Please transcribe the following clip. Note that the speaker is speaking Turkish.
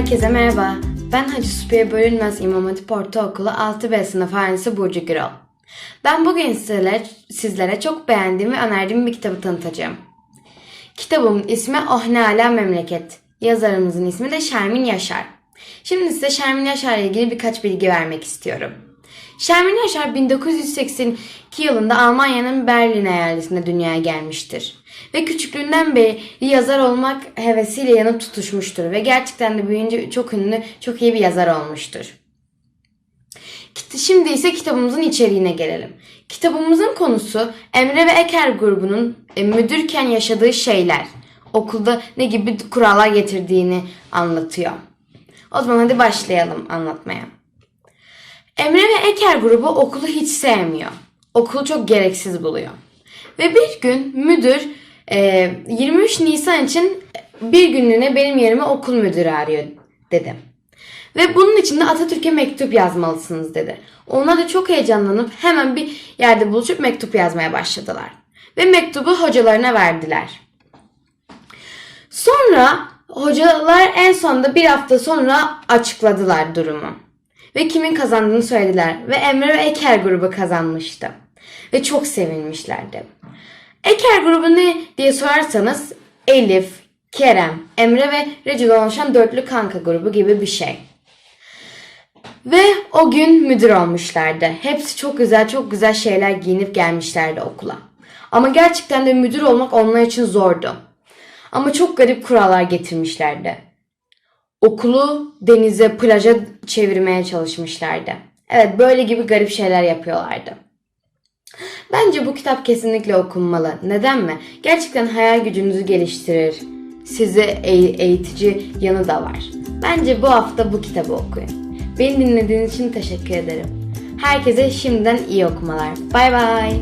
Herkese merhaba. Ben Hacı Supiye Bölünmez İmam Hatip Ortaokulu 6B sınıf öğrencisi Burcu Gürol. Ben bugün sizlere, sizlere çok beğendiğim ve önerdiğim bir kitabı tanıtacağım. Kitabımın ismi Oh Ne Ala Memleket. Yazarımızın ismi de Şermin Yaşar. Şimdi size Şermin Yaşar ile ilgili birkaç bilgi vermek istiyorum. Şermin Yaşar 1982 yılında Almanya'nın Berlin eyaletinde dünyaya gelmiştir. Ve küçüklüğünden beri yazar olmak hevesiyle yanıp tutuşmuştur. Ve gerçekten de büyüyünce çok ünlü, çok iyi bir yazar olmuştur. Şimdi ise kitabımızın içeriğine gelelim. Kitabımızın konusu Emre ve Eker grubunun e, müdürken yaşadığı şeyler. Okulda ne gibi kurallar getirdiğini anlatıyor. O zaman hadi başlayalım anlatmaya. Emre ve Eker grubu okulu hiç sevmiyor. Okulu çok gereksiz buluyor. Ve bir gün müdür e, 23 Nisan için bir günlüğüne benim yerime okul müdürü arıyor dedi. Ve bunun için de Atatürk'e mektup yazmalısınız dedi. Onlar da çok heyecanlanıp hemen bir yerde buluşup mektup yazmaya başladılar. Ve mektubu hocalarına verdiler. Sonra hocalar en sonunda bir hafta sonra açıkladılar durumu. Ve kimin kazandığını söylediler. Ve Emre ve Eker grubu kazanmıştı. Ve çok sevinmişlerdi. Eker grubu ne diye sorarsanız Elif, Kerem, Emre ve Recep'den oluşan dörtlü kanka grubu gibi bir şey. Ve o gün müdür olmuşlardı. Hepsi çok güzel çok güzel şeyler giyinip gelmişlerdi okula. Ama gerçekten de müdür olmak onlar için zordu. Ama çok garip kurallar getirmişlerdi. Okulu denize, plaja çevirmeye çalışmışlardı. Evet böyle gibi garip şeyler yapıyorlardı. Bence bu kitap kesinlikle okunmalı. Neden mi? Gerçekten hayal gücünüzü geliştirir. Sizi eğ- eğitici yanı da var. Bence bu hafta bu kitabı okuyun. Beni dinlediğiniz için teşekkür ederim. Herkese şimdiden iyi okumalar. Bay bay.